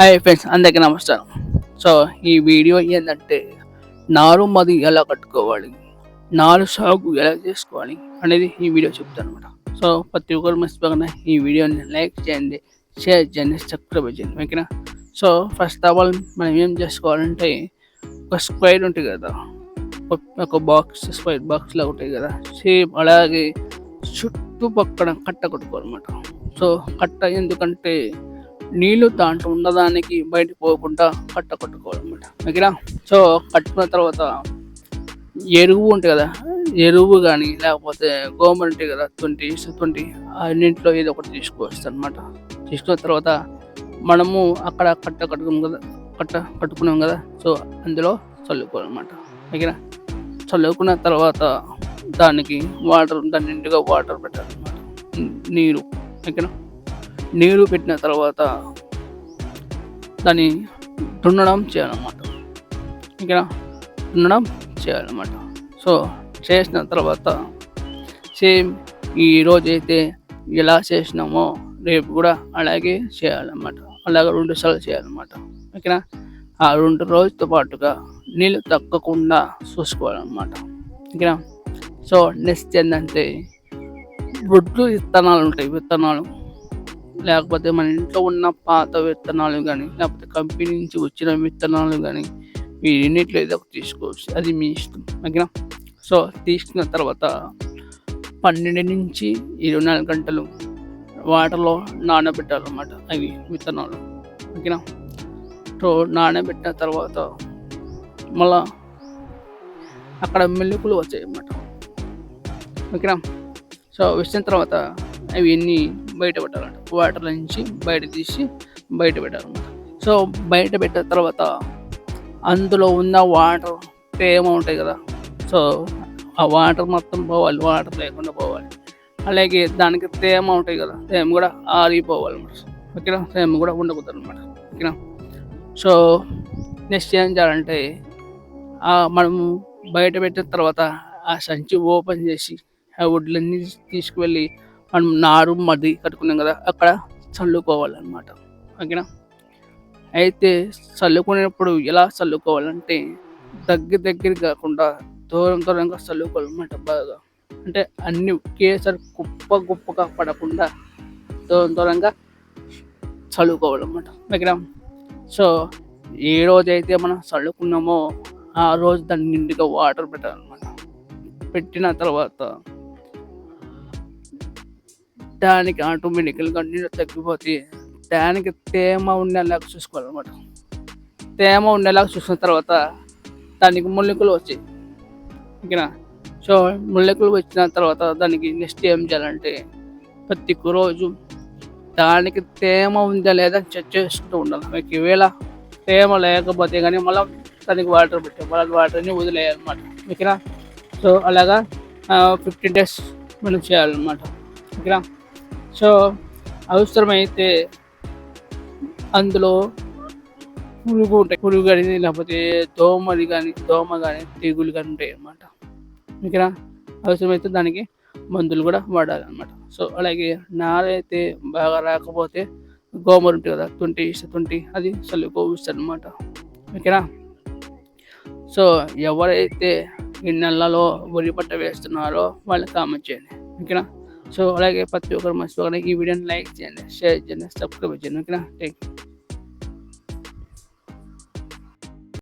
Hi friends అందరికీ నమస్కారం. So ఈ వీడియో ఏంటంటే నారు మది ఎలా కట్టుకోవాలి? నారు సాగు ఎలా చేసుకోవాలి? అనేది ఈ వీడియో చెప్తాను అనమాట సో ప్రతి ఒక్కరు మర్చిపోకుండా ఈ వీడియోని లైక్ చేయండి షేర్ చేయండి సబ్స్క్రైబ్ చేయండి. ఓకేనా? సో ఫస్ట్ ఆఫ్ ఆల్ మనం ఏం చేసుకోవాలంటే ఒక స్క్వైర్ ఉంటుంది కదా ఒక- బాక్స్ స్క్వైర్ బాక్స్ లాగా ఉంటాయి కదా సేమ్ అలాగే చుట్టుపక్కల కట్ట కట్టుకోవాలన్నమాట. సో కట్ట ఎందుకంటే నీళ్ళు దాంట్లో ఉండడానికి బయటకు పోకుండా కట్ట కట్టుకోవాలన్నమాట ఓకేనా? సో కట్టుకున్న తర్వాత ఎరువు ఉంటుంది కదా ఎరువు కానీ లేకపోతే గోమర్ కదా ట్వంటీ ట్వంటీ అన్నింటిలో ఏదో ఒకటి తీసుకోవచ్చు అనమాట తీసుకున్న తర్వాత మనము అక్కడ కట్ట కట్టుకున్నాం కదా కట్ట కట్టుకున్నాం కదా సో అందులో చల్లుకోవాలన్నమాట ఓకేనా? చల్లుకున్న తర్వాత దానికి వాటర్ దాన్ని నిండుగా వాటర్ పెట్టాలన్నమాట నీరు. ఓకేనా? నీరు పెట్టిన తర్వాత దాన్ని దున్నడం చేయాలన్నమాట. ఇక్కడ దున్నడం చేయాలన్నమాట. సో చేసిన తర్వాత సేమ్ ఈ అయితే ఎలా చేసినామో రేపు కూడా అలాగే చేయాలన్నమాట. అలాగే రెండు సార్లు చేయాలన్నమాట. ఓకేనా? ఆ రెండు రోజులతో పాటుగా నీళ్ళు తక్కకుండా చూసుకోవాలన్నమాట. ఓకేనా? సో నెక్స్ట్ ఏంటంటే వడ్లు విత్తనాలు ఉంటాయి విత్తనాలు. లేకపోతే మన ఇంట్లో ఉన్న పాత విత్తనాలు కానీ లేకపోతే కంపెనీ నుంచి వచ్చిన విత్తనాలు కానీ వీటిన్నిటిలో ఏదో ఒకటి తీసుకోవచ్చు. అది మీ ఇష్టం. ఓకేనా? సో తీసుకున్న తర్వాత పన్నెండు నుంచి ఇరవై నాలుగు గంటలు వాటర్లో నానబెట్టాలన్నమాట అవి విత్తనాలు. ఓకేనా? సో నానబెట్టిన తర్వాత మళ్ళా అక్కడ మెలుకులు వచ్చాయి అన్నమాట ఓకేనా? సో వచ్చిన తర్వాత అవన్నీ బయట పెట్టాలంట వాటర్ నుంచి బయట తీసి బయట పెట్టాలన్నమాట. సో బయట పెట్టిన తర్వాత అందులో ఉన్న వాటర్ తేమ ఉంటాయి కదా. సో ఆ వాటర్ మొత్తం పోవాలి వాటర్ లేకుండా పోవాలి. అలాగే దానికి తేమ ఉంటాయి కదా తేమ కూడా ఆరిపోవాలి అనమాట ఓకేనా? తేమ కూడా ఉండకూడదు అనమాట ఓకేనా? సో నెక్స్ట్ ఏం చేయాలంటే ఆ మనము బయట పెట్టిన తర్వాత ఆ సంచి ఓపెన్ చేసి ఆ వడ్లన్నీ తీసుకువెళ్ళి అండ్ నారు మది కట్టుకున్నాం కదా అక్కడ చల్లుకోవాలన్నమాట. ఓకేనా? అయితే చల్లుకునేటప్పుడు ఎలా చల్లుకోవాలంటే దగ్గర దగ్గర కాకుండా దూరం దూరంగా చల్లుకోవాలన్నమాట బాగా. అంటే అన్ని ఒకేసారి కుప్ప గుప్పగా పడకుండా దూరం దూరంగా చల్లుకోవాలన్నమాట. ఓకేనా? సో ఏ రోజైతే మనం చల్లుకున్నామో ఆ రోజు దాన్ని నిండుగా వాటర్ పెట్టాలన్నమాట. పెట్టిన తర్వాత దానికి ఆటోమేటిక్గా నీళ్ళు తగ్గిపోతే దానికి తేమ ఉండేలాగా చూసుకోవాలన్నమాట తేమ ఉండేలాగా చూసుకున్న తర్వాత దానికి ముళ్ళికలు వచ్చాయి ఓకేనా? సో ముళ్ళికలు వచ్చిన తర్వాత దానికి నెక్స్ట్ ఏం చేయాలంటే ప్రతి రోజు దానికి తేమ ఉందా లేదా చెక్ చేసుకుంటూ ఉండాలి. మీకు ఈవేళ తేమ లేకపోతే కానీ మళ్ళీ దానికి వాటర్ పెట్టాం మళ్ళీ వాటర్ని వదిలేయాలన్నమాట ఓకేనా? సో అలాగా ఫిఫ్టీన్ డేస్ మనం చేయాలన్నమాట. ఓకేనా? సో అవసరమైతే అందులో పురుగు ఉంటాయి. పురుగు కానీ లేకపోతే దోమలు కానీ దోమ కానీ తెగులు కానీ ఉంటాయి అన్నమాట. ఓకేనా? అవసరమైతే దానికి మందులు కూడా వాడాలన్నమాట. సో అలాగే నారైతే బాగా రాకపోతే గోమర్ ఉంటుంది కదా ట్వంటీ ట్వంటీ అది చల్లుకోవచ్చు అనమాట ఓకేనా? సో ఎవరైతే ఈ నెలలో వరి పంట వేస్తున్నారో వాళ్ళకి కామెంట్ చేయండి. ఓకేనా? సో అలాగే ప్రతి ఒక్కరు మర్చిపోకుండా ఈ వీడియోని లైక్ చేయండి షేర్ చేయండి సబ్స్క్రైబ్ చేయండి ఓకేనా థ్యాంక్ యూ